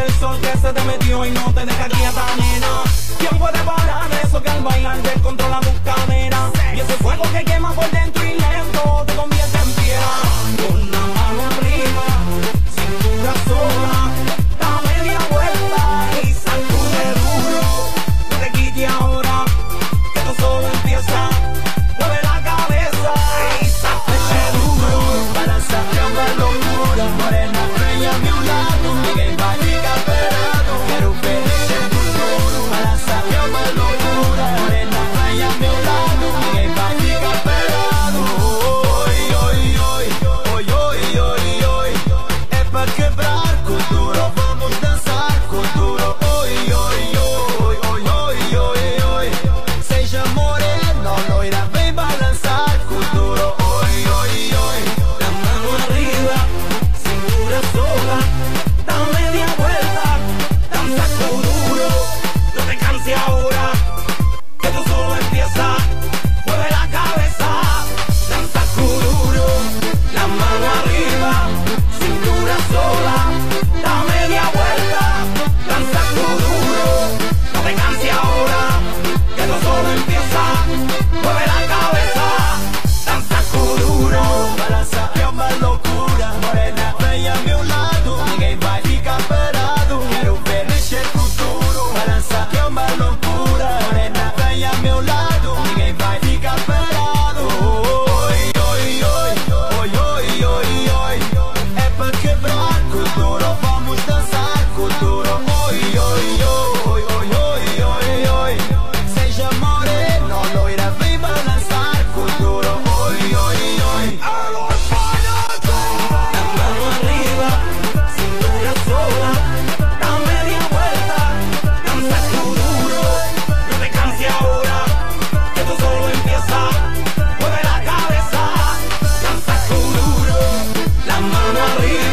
del sol que se te metió y no te deja quieta, nena. ¿Quién puede parar eso que al bailar descontrola tus caderas? Y ese fuego que quema por dentro y lento te convierte en piedra. Con una mano arriba, cintura sola, da media vuelta y sacude duro. No te quite ahora, que tú solo empieza. Mueve la cabeza y sacude duro. Para sacar la locura, morena, a mi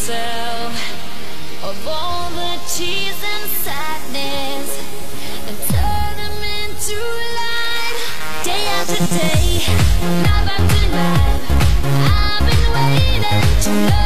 myself of all the tears and sadness and turn them into light day after day, night after night. I've been waiting to know.